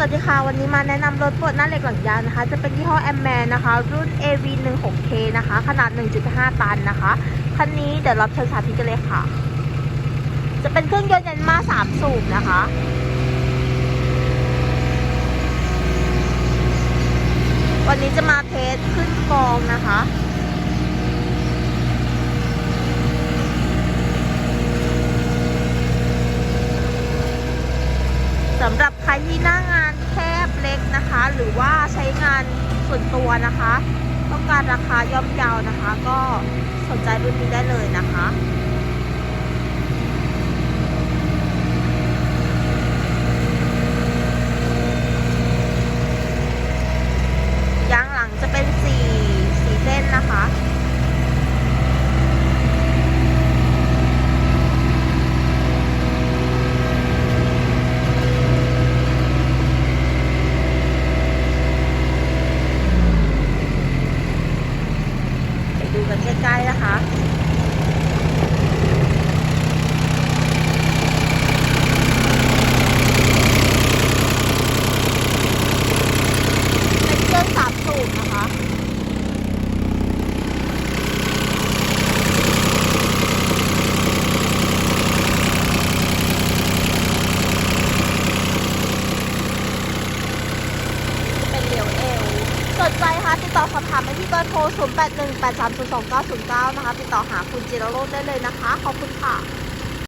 สวัสดีค่ะ วันนี้มาแนะนำรถปลดหน้าเหล็กหลังยางนะคะ จะเป็นยี่ห้อแอมแมนนะคะ รุ่น AV 1 6 K นะคะ ขนาด 1.5 ตันนะคะ คันนี้เดี๋ยวรับเชิญสาธิตกันเลยค่ะ จะเป็นเครื่องยนต์ยันมา 3 สูบนะคะ วันนี้จะมาเทสขึ้นกองนะคะสำหรับ ที่หน้างานแคบเล็กนะคะ หรือว่าใช้งานส่วนตัวนะคะ ต้องการราคาย่อมเยาวนะคะ ก็สนใจรุ่นนี้ได้เลยนะคะ ยางหลังจะเป็นสีสีเส้นนะคะ ไปดู กันใกล้ๆนะคะ เป็นเครื่องสามสูบนะคะ เป็นเหลียวเอว สนใจคะติดต่อสอบถามไปที่เบอร์โทร 0818302909 นะคะ ติดต่อหาคุณจิรโรจน์ได้เลยนะคะ ขอบคุณค่ะ